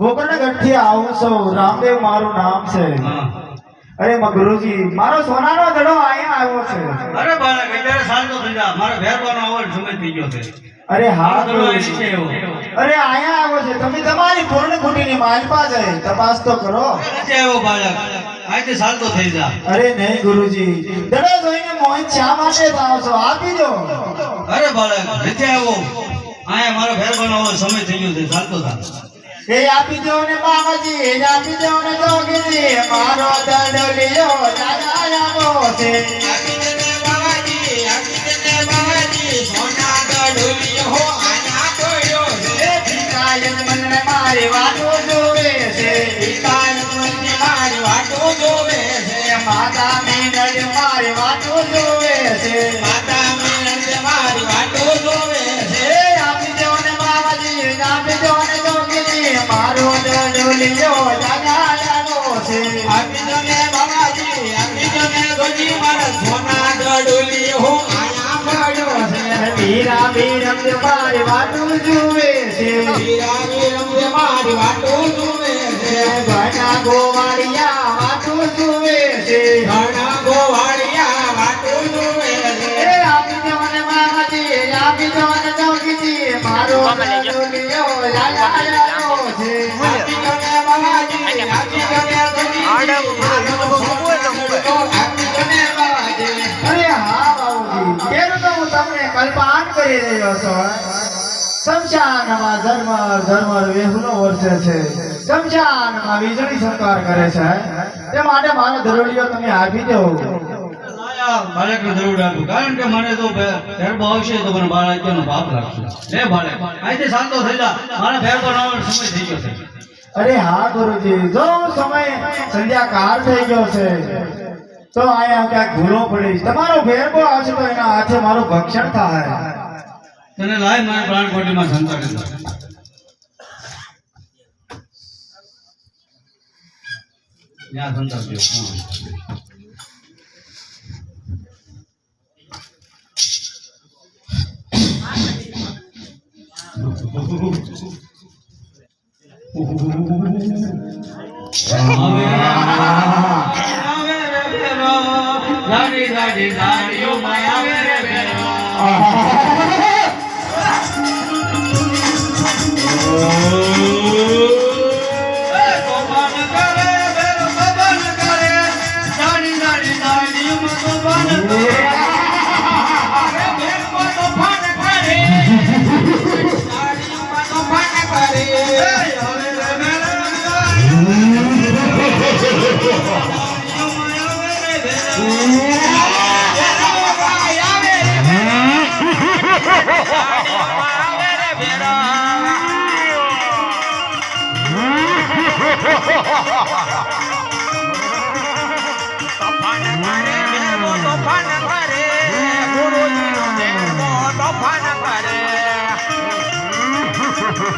ગોકર્ણગઢથી આવું છું. રામદેવ મારું નામ છે. અરે મગરુજી મારો સોનાનો ધડો અહીંયા આવ્યો છે. અરે બાળક અત્યારે શાંત થઈ જા મારો મહેરબાનો આવવાનો સમય થઈ ગયો છે. અરે હા. અરે અહીંયા આવ્યો છે. તમે તમારી પૂર્ણ કુટીની માલપા જાય તપાસ તો કરો. આવ્યો બાળક. આજે સાંજનો થઈ જા. અરે નહીં ગુરુજી. દડો જોઈને મોહિત શા માટે થાવ છો આપી દો. અરે બાળક નથી આવ્યો. અહીંયા મારો ભેર આવવાનો સમય થઈ ગયો છે. સાંજનો થા એ આપી દો ને બાબાજી એ આપી દો ને જોગીજી મારો દંડલિયો દાદા આવ્યો છે. એ ભીખાયન મનને મારી વાતો જોવે છે. ભીખાયન મનને મારી વાતો જોવે છે. માતા મેનડ મારી વાતો જોવે છે. મારી વાતો જુએ છે વીરા વીરમ મારી વાતો જુએ છે ઘણા ગોવાળિયા વાતો જુએ છે ઘણા ગોવાળિયા વાતો જુએ છે એ આપી દો ને મામાજી આપી દો ને જોગીજી મારો દુલિયો લાલાયો છે આપી દો ને મામાજી આપી દો ને જોગીજી મારો દુલિયો આપી દો ને બાબાજી અરે હા બાબુજી કેમ તો હું તમને કલ્પાન કરી રહ્યો છું શમશાનમાં ધર્મર ધર્મર વેહુનો વર્ષે છે. શમશાનમાં વીજળી સંકાર કરે છે તે માટે મારો દરોડિયો તમે આપી દો. લાયા બાળકને જરૂર આપું. કારણ કે મને તો ભેરબો આવશે તો મને બાળક એનો બાપ લાગશે. લે બાળક અહીંથી શાંતો થઈ જા. મારે ભેરબો આવવાનો સમય થઈ ગયો છે. અરે હા ગુરુજી. જો સમય સંધ્યાકાળ થઈ ગયો છે તો અહીંયા ક્યાંક ભૂલો પડી. તમારો ભેરબો આવશે તો એના હાથે મારું ભક્ષણ થાય. તને લાય મારે પ્રાણકોટીમાં સંતાન દીધો. ત્યાં સંતાન દ્યો. હા. આવે આવે રે ભેરો, લાડી લાડી લાડીઓમાં આવે રે ભેરો.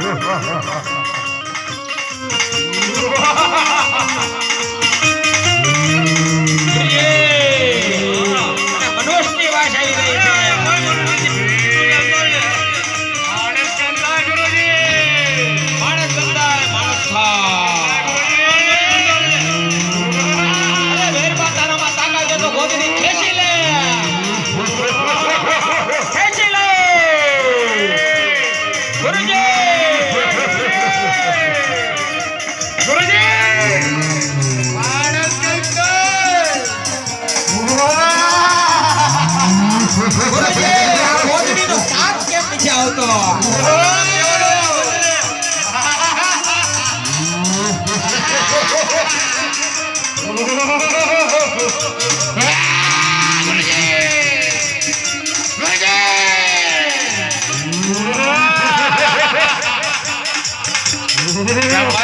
Yeah.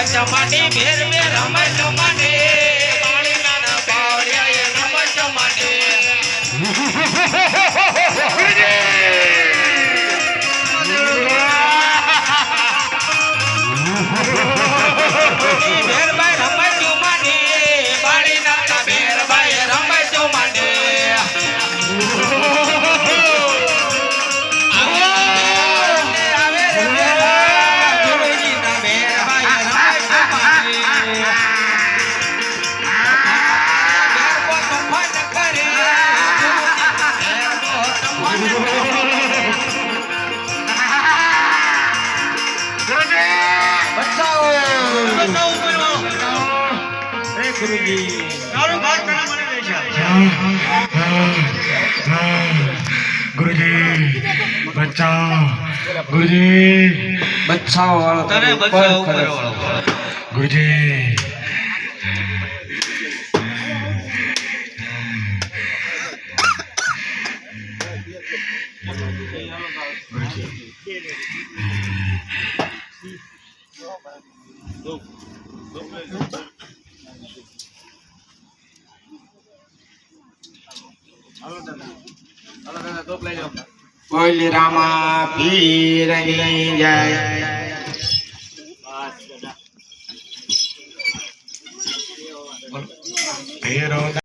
ચમાટી ભેર ભેર રમત ચમાટે गुरु जी बचाओ गुरु जी बचाओ गुरु जी Nope. Nope. બોલ રામા પીરની જય. ભેરો